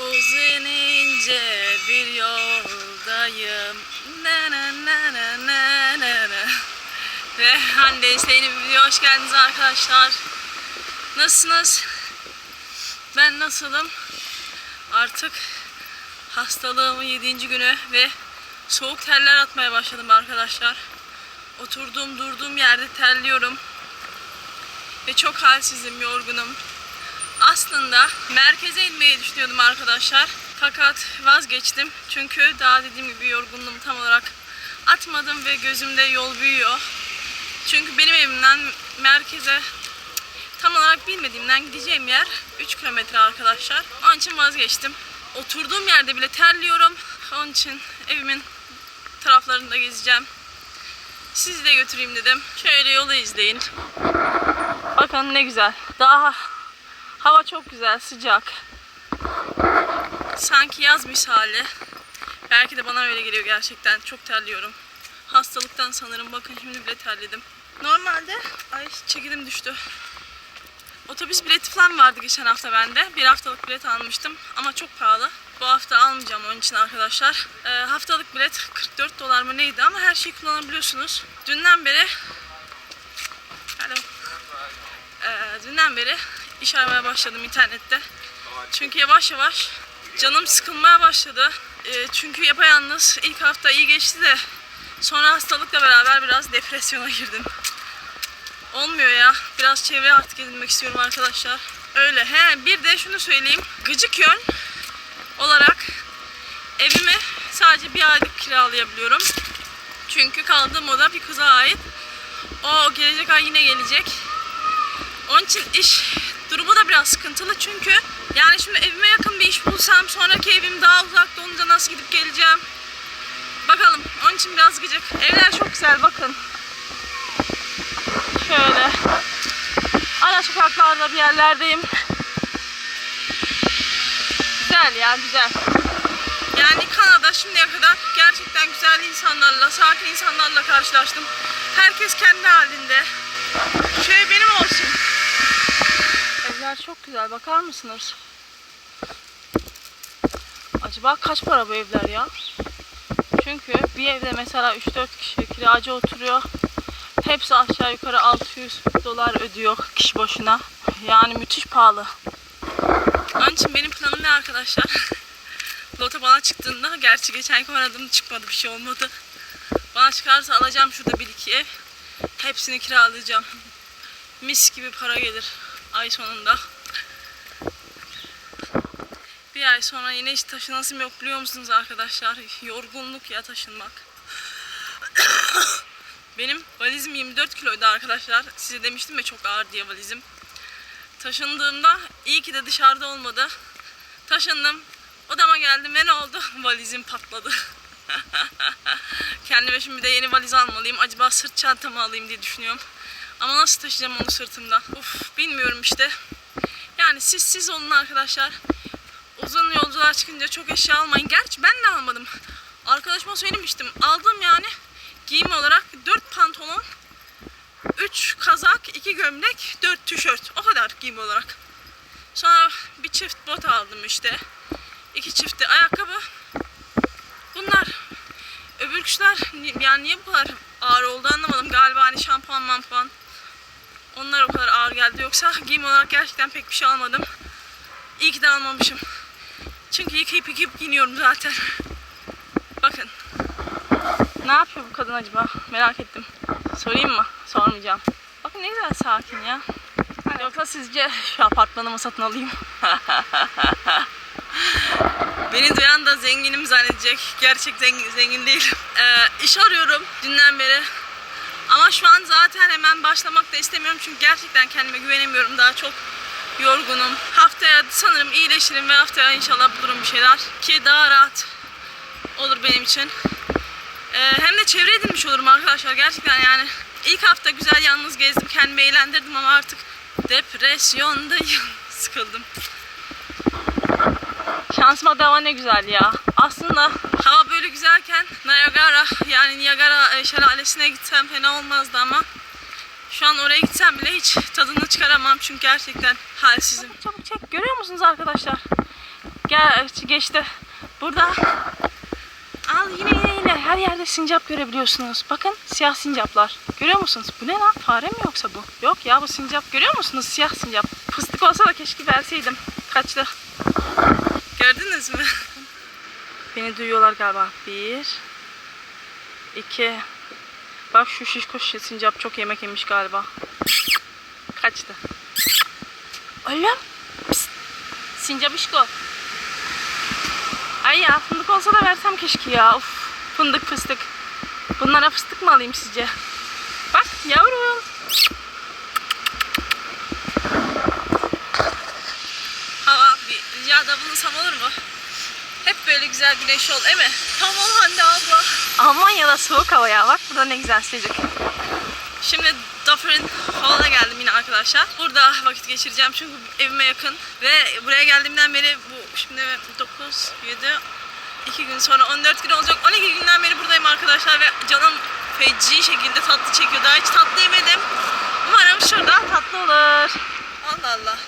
Uzun ince bir yoldayım. Na na na na na na na. Ve Hande Hüseyin'in videoya hoş geldiniz arkadaşlar. Nasılsınız? Ben nasılım? Artık hastalığımın 7. günü ve soğuk terler atmaya başladım arkadaşlar. Oturduğum durduğum yerde terliyorum. Ve çok halsizim, yorgunum. Aslında merkeze inmeyi düşünüyordum arkadaşlar. Fakat vazgeçtim. Çünkü daha dediğim gibi yorgunluğumu tam olarak atmadım ve gözümde yol büyüyor. Çünkü benim evimden merkeze tam olarak bilmediğimden gideceğim yer 3 kilometre arkadaşlar. Onun için vazgeçtim. Oturduğum yerde bile terliyorum. Onun için evimin taraflarında gezeceğim. Sizi de götüreyim dedim. Şöyle yolu izleyin. Bakın ne güzel. Daha hava çok güzel, sıcak. Sanki yaz misali. Belki de bana öyle geliyor gerçekten. Çok terliyorum. Hastalıktan sanırım. Bakın şimdi bile terledim. Normalde ay çekilim düştü. Otobüs bileti falan vardı geçen hafta bende. Bir haftalık bilet almıştım ama çok pahalı. Bu hafta almayacağım onun için arkadaşlar. Ee, haftalık bilet 44 dolar mı neydi ama her şeyi kullanabiliyorsunuz. Dünden beri Alo. Ee, dünden beri iş aramaya başladım internette. Çünkü yavaş yavaş canım sıkılmaya başladı. Ee, çünkü yapayalnız ilk hafta iyi geçti de sonra hastalıkla beraber biraz depresyona girdim. Olmuyor ya. Biraz çevre artık edinmek istiyorum arkadaşlar. Öyle. He bir de şunu söyleyeyim. Gıcık yön olarak evimi sadece bir aylık kiralayabiliyorum. Çünkü kaldığım oda bir kıza ait. O gelecek ay yine gelecek. Onun için iş durumu da biraz sıkıntılı çünkü yani şimdi evime yakın bir iş bulsam sonraki evim daha uzakta olunca nasıl gidip geleceğim. Bakalım. Onun için biraz gıcık. Evler çok güzel bakın. Şöyle. Ara sokaklarda bir yerlerdeyim. Güzel ya güzel. Yani Kanada şimdiye kadar gerçekten güzel insanlarla, sakin insanlarla karşılaştım. Herkes kendi halinde. Şey benim olsun. Evler çok güzel. Bakar mısınız? Acaba kaç para bu evler ya? Çünkü bir evde mesela 3-4 kişi kiracı oturuyor. Hepsi aşağı yukarı 600 dolar ödüyor kişi başına. Yani müthiş pahalı. Onun için benim planım ne arkadaşlar? Loto bana çıktığında, gerçi geçen gün aradım çıkmadı bir şey olmadı. Bana çıkarsa alacağım şurada bir iki ev. Hepsini kiralayacağım. Mis gibi para gelir ay sonunda. Bir ay sonra yine hiç taşınasım yok biliyor musunuz arkadaşlar? Yorgunluk ya taşınmak. Benim valizim 24 kiloydu arkadaşlar. Size demiştim ya çok ağır diye valizim. Taşındığımda iyi ki de dışarıda olmadı. Taşındım. Odama geldim ve ne oldu? Valizim patladı. Kendime şimdi de yeni valiz almalıyım. Acaba sırt çantamı alayım diye düşünüyorum. Ama nasıl taşıyacağım onu sırtımda? Uf bilmiyorum işte. Yani siz siz olun arkadaşlar. Uzun yolculuğa çıkınca çok eşya almayın. Gerçi ben de almadım. Arkadaşıma söylemiştim. Aldım yani giyim olarak 4 pantolon, 3 kazak, 2 gömlek, 4 tişört. O kadar giyim olarak. Sonra bir çift bot aldım işte. iki çifti ayakkabı. Bunlar öbür kuşlar ni- yani niye bu kadar ağır oldu anlamadım. Galiba hani şampuan mampuan onlar o kadar ağır geldi. Yoksa giyim olarak gerçekten pek bir şey almadım. İyi ki de almamışım. Çünkü yıkayıp yıkayıp giyiniyorum zaten. Bakın. Ne yapıyor bu kadın acaba? Merak ettim. Sorayım mı? Sormayacağım. Bakın ne güzel sakin ya. Yoksa sizce şu apartmanımı satın alayım? Beni duyan da zenginim zannedecek. Gerçek zengin, zengin değilim. Ee, iş arıyorum dünden beri. Ama şu an zaten hemen başlamak da istemiyorum. Çünkü gerçekten kendime güvenemiyorum. Daha çok yorgunum. Haftaya sanırım iyileşirim ve haftaya inşallah bulurum bir şeyler. Ki daha rahat olur benim için. Ee, hem de çevre edinmiş olurum arkadaşlar. Gerçekten yani ilk hafta güzel yalnız gezdim. Kendimi eğlendirdim ama artık depresyondayım. Sıkıldım. Şansıma dava ne güzel ya. Aslında hava böyle güzelken Niagara yani Niagara e, şelalesine gitsem fena olmazdı ama şu an oraya gitsem bile hiç tadını çıkaramam çünkü gerçekten halsizim. Çabuk çabuk çek. Görüyor musunuz arkadaşlar? gel geçti. Burada Al yine yine yine her yerde sincap görebiliyorsunuz. Bakın siyah sincaplar. Görüyor musunuz? Bu ne lan? Fare mi yoksa bu? Yok ya bu sincap. Görüyor musunuz? Siyah sincap. Fıstık olsa da keşke verseydim. Kaçtı. Gördünüz mü? Beni duyuyorlar galiba. Bir. iki. Bak şu şişko sincap çok yemek yemiş galiba. Kaçtı. Oğlum. Psst. Sincap işko. Ay ya fındık olsa da versem keşke ya. Uf, fındık fıstık. Bunlara fıstık mı alayım sizce? Bak yavrum. Hava bir rica da bulunsam olur mu? Hep böyle güzel güneş ol değil mi? Tamam Hande abla. Almanya'da soğuk hava ya. Bak burada ne güzel sıcak. Şimdi Dufferin Hall'a geldim yine arkadaşlar. Burada vakit geçireceğim çünkü evime yakın. Ve buraya geldiğimden beri bu şimdi 9, 7, 2 gün sonra 14 gün olacak. 12 günden beri buradayım arkadaşlar ve canım feci şekilde tatlı çekiyor. Daha hiç tatlı yemedim. Umarım şurada tatlı olur. Allah Allah.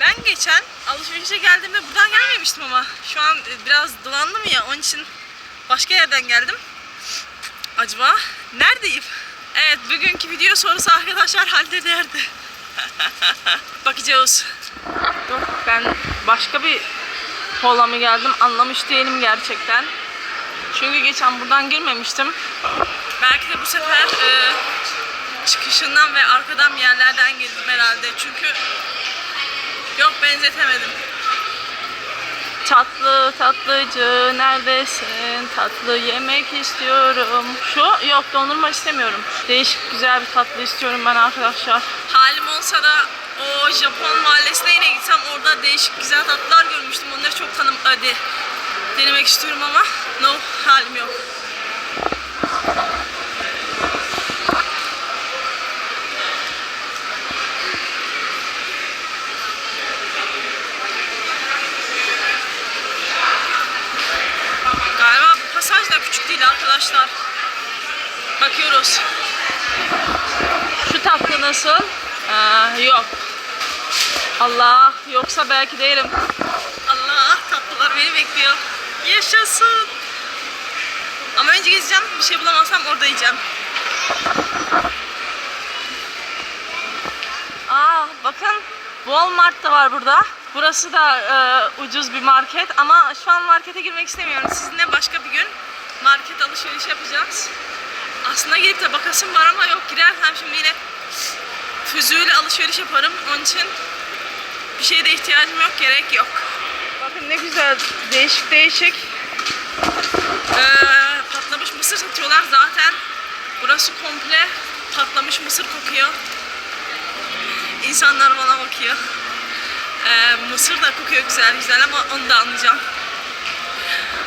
Ben geçen alışverişe geldiğimde buradan gelmemiştim ama şu an biraz dolandım ya onun için başka yerden geldim. Acaba neredeyim? Evet bugünkü video sorusu arkadaşlar halde nerede? Bakacağız. Yok ben başka bir Hola mı geldim anlamış değilim gerçekten. Çünkü geçen buradan girmemiştim. Belki de bu sefer e, çıkışından ve arkadan yerlerden girdim herhalde. Çünkü yok benzetemedim. Tatlı tatlıcı neredesin? Tatlı yemek istiyorum. Şu yok dondurma istemiyorum. Değişik güzel bir tatlı istiyorum ben arkadaşlar. Halim olsa da o Japon mahallesine yine gitsem orada değişik güzel tatlılar görmüştüm. Onları çok tanım hadi denemek istiyorum ama no halim yok. Galiba bu pasaj da küçük değil arkadaşlar. Bakıyoruz. Şu tatlı nasıl? Aa, yok. Allah yoksa belki değilim. Allah tatlılar beni bekliyor. Yaşasın. Ama önce gezeceğim. Bir şey bulamazsam orada yiyeceğim. Aa bakın Walmart da var burada. Burası da e, ucuz bir market ama şu an markete girmek istemiyorum. Sizinle başka bir gün market alışveriş yapacağız. Aslında gidip de bakasım var ama yok girersem şimdi yine füzüyle alışveriş yaparım. Onun için bir şeye de ihtiyacım yok, gerek yok. Bakın ne güzel, değişik değişik ee, patlamış mısır satıyorlar zaten. Burası komple patlamış mısır kokuyor. İnsanlar bana bakıyor. Ee, mısır da kokuyor güzel güzel ama onu da anlayacağım.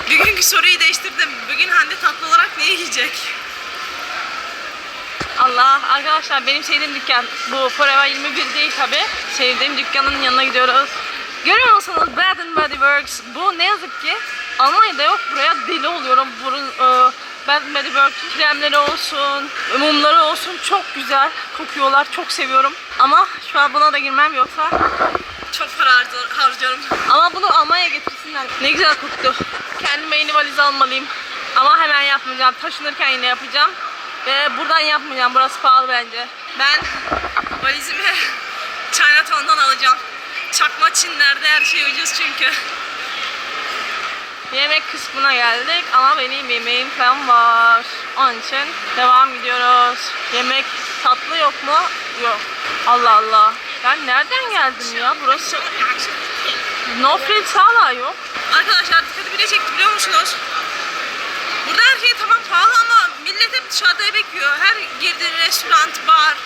Bugünkü soruyu değiştirdim. Bugün Hande tatlı olarak ne yiyecek? Allah arkadaşlar benim sevdiğim dükkan bu Forever 21 değil tabi. Sevdiğim dükkanın yanına gidiyoruz. Görüyor musunuz Bath and Body Works? Bu ne yazık ki Almanya'da yok. Buraya deli oluyorum. Burun, e, Bath and Body Works kremleri olsun, mumları olsun çok güzel kokuyorlar. Çok seviyorum. Ama şu an buna da girmem yoksa çok para harcar- harcarım. Ama bunu Almanya'ya getirsinler. Ne güzel koktu. Kendime yeni valiz almalıyım. Ama hemen yapmayacağım. Taşınırken yine yapacağım. Ve buradan yapmayacağım. Burası pahalı bence. Ben valizimi Chinatown'dan alacağım. Çakma Çinler'de her şey ucuz çünkü. Yemek kısmına geldik ama benim yemeğim falan var. Onun için devam gidiyoruz. Yemek tatlı yok mu? Yok. Allah Allah. Ben nereden geldim ya? Burası No frills hala yok. Arkadaşlar dikkati bile çekti biliyor musunuz? Burada her şey tamam pahalı ama yemek yiyor. Her girdiği restoran, bar,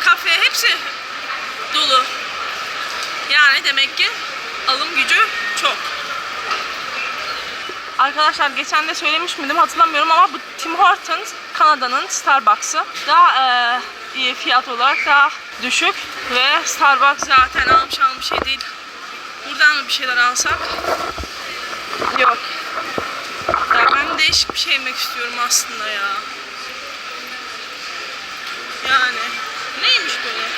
kafe hepsi dolu. Yani demek ki alım gücü çok. Arkadaşlar geçen de söylemiş miydim hatırlamıyorum ama bu Tim Hortons Kanada'nın Starbucks'ı. Daha e, fiyat olarak daha düşük ve Starbucks zaten almış almış şey değil. Buradan mı bir şeyler alsak? Yok. Ya ben değişik bir şey yemek istiyorum aslında ya. Yani neymiş böyle?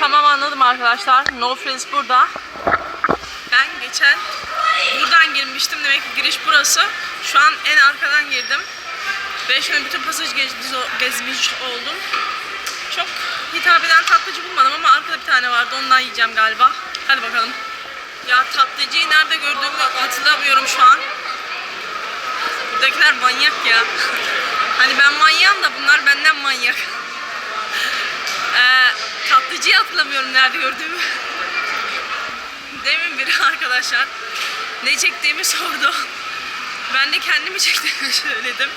Tamam anladım arkadaşlar. No frills burada. geçen buradan girmiştim. Demek ki giriş burası. Şu an en arkadan girdim. Ve şimdi bütün pasaj gezmiş, gezmiş oldum. Çok hitap eden tatlıcı bulmadım ama arkada bir tane vardı. Ondan yiyeceğim galiba. Hadi bakalım. Ya tatlıcıyı nerede gördüğümü hatırlamıyorum şu an. Buradakiler manyak ya. Hani ben manyağım da bunlar benden manyak. Ee, tatlıcıyı hatırlamıyorum nerede gördüğümü. Demin biri arkadaşlar ne çektiğimi sordu. Ben de kendimi çektiğimi söyledim.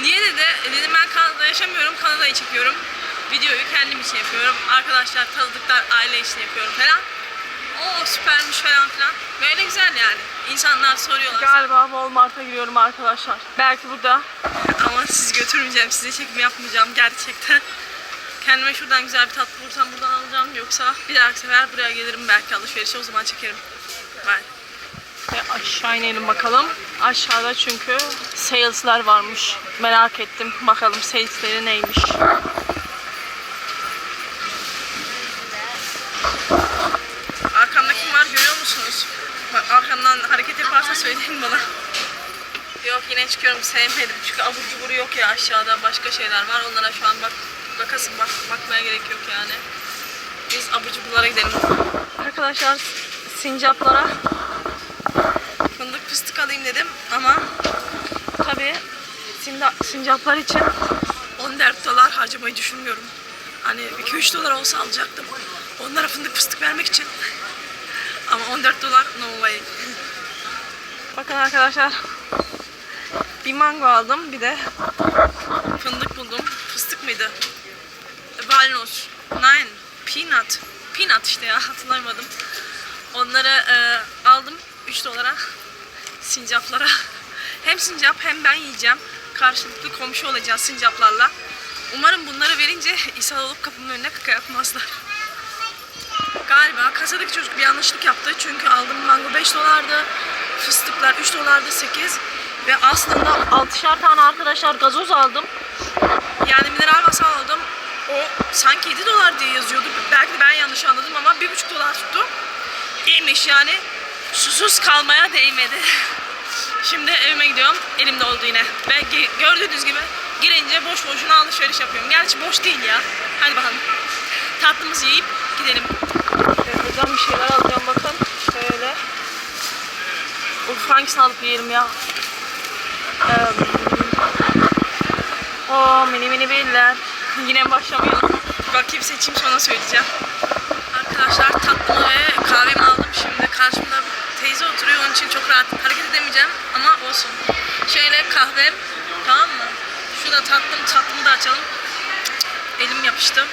Niye dedi? E Dedim ben Kanada'da yaşamıyorum, Kanada'yı çekiyorum. Videoyu kendim için yapıyorum. Arkadaşlar, tanıdıklar, aile için yapıyorum falan. O süpermiş falan filan. Böyle güzel yani. İnsanlar soruyorlar. Galiba Walmart'a giriyorum arkadaşlar. Belki burada. Ama sizi götürmeyeceğim. Size çekim yapmayacağım gerçekten. Kendime şuradan güzel bir tatlı bulursam buradan alacağım. Yoksa bir dahaki sefer buraya gelirim belki alışverişe o zaman çekerim. Bye. Ve aşağı inelim bakalım. Aşağıda çünkü sales'lar varmış. Merak ettim. Bakalım sales'leri neymiş. Arkamda kim var görüyor musunuz? Arkamdan hareket yaparsa söyleyin bana. Yok yine çıkıyorum sevmedim çünkü abur cubur yok ya aşağıda başka şeyler var onlara şu an bak bakasın bak bakmaya gerek yok yani. Biz abur cuburlara gidelim. Arkadaşlar sincaplara fındık fıstık alayım dedim ama sinda- sincaplar için 14 dolar harcamayı düşünmüyorum. Hani 2-3 dolar olsa alacaktım. Onlara fındık fıstık vermek için. Ama 14 dolar no way. Bakın arkadaşlar. Bir mango aldım. Bir de fındık buldum. Fıstık mıydı? Walnut. Nine. Peanut. Peanut işte ya hatırlamadım. Onları e, aldım 3 dolara. Sincaplara. Hem sincap hem ben yiyeceğim. Karşılıklı komşu olacağız sincaplarla. Umarım bunları verince ishal olup kapımın önüne kaka yapmazlar. Galiba kasadaki çocuk bir yanlışlık yaptı. Çünkü aldığım mango 5 dolardı. Fıstıklar 3 dolardı 8. Ve aslında 6'şar tane arkadaşlar gazoz aldım. Yani mineral vasal aldım. O sanki 7 dolar diye yazıyordu. Belki de ben yanlış anladım ama 1,5 dolar tuttu. İyiymiş yani. Susuz kalmaya değmedi. Şimdi evime gidiyorum. Elimde oldu yine. Ve gördüğünüz gibi girince boş boşuna alışveriş yapıyorum. Gerçi boş değil ya. Hadi bakalım. Tatlımızı yiyip gidelim. Evet, buradan bir şeyler alacağım bakın. Şöyle. Uf hangisini alıp yiyelim ya? Ee, o mini mini biller. Yine başlamayalım. Bakayım seçeyim sonra söyleyeceğim. Arkadaşlar tatlımı ve kahvemi aldım şimdi. Karşımda teyze oturuyor onun için çok rahat hareket edemeyeceğim ama olsun. Şöyle kahvem tamam mı? Şurada tatlım tatlımı da açalım. Elim yapıştı.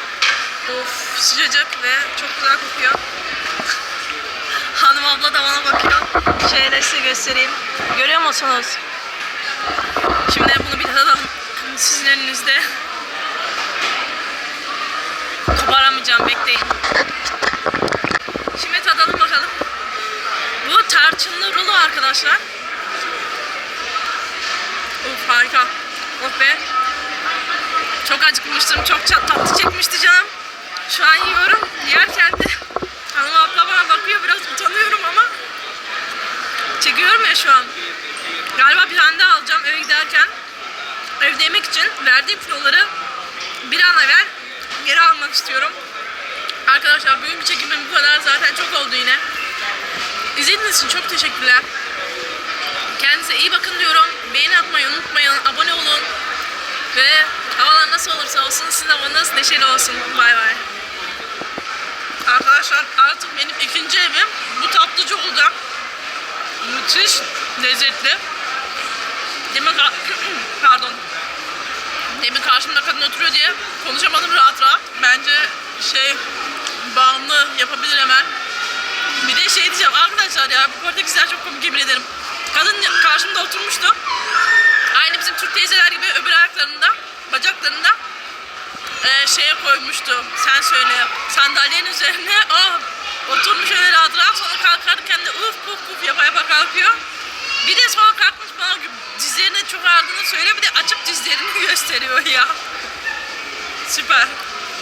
Of sıcacık ve çok güzel kokuyor. Hanım abla da bana bakıyor. Şöyle size göstereyim. Görüyor musunuz? Şimdi bunu bir tadalım. Sizin önünüzde. Koparamayacağım bekleyin. Şimdi tadalım bakalım. Bu tarçınlı rulo arkadaşlar. Of harika. Oh be. Çok acıkmıştım. Çok tatlı çekmişti canım. Şu an yiyorum. Yerken de hanım abla bana bakıyor. Biraz utanıyorum ama çekiyorum ya şu an. Galiba bir tane daha alacağım eve giderken. Evde yemek için verdiğim kiloları bir an evvel geri almak istiyorum. Arkadaşlar bugünkü çekimim bu kadar. Zaten çok oldu yine. İzlediğiniz için çok teşekkürler. Kendinize iyi bakın diyorum. Beğeni atmayı unutmayın. Abone olun. Ve havalar nasıl olursa olsun sizin havanız neşeli olsun. Bay bay. Arkadaşlar artık benim ikinci evim bu tatlıcı olacak. Müthiş lezzetli. Demin ka- pardon. Demin karşımda kadın oturuyor diye konuşamadım rahat rahat. Bence şey bağımlı yapabilir hemen. Bir de şey diyeceğim arkadaşlar ya bu Portekizler çok komik yemin ederim. Kadın karşımda oturmuştu. Aynı bizim Türk teyzeler gibi öbür ayaklarında, bacaklarında eee, şeye koymuştu. Sen söyle. Sandalyenin üzerine ah oturmuş öyle rahat rahat sonra kalkarken de uf puf puf yapa yapa kalkıyor. Bir de sonra kalkmış bana dizlerine çok ağrıdığını söyle bir de açıp dizlerini gösteriyor ya. Süper.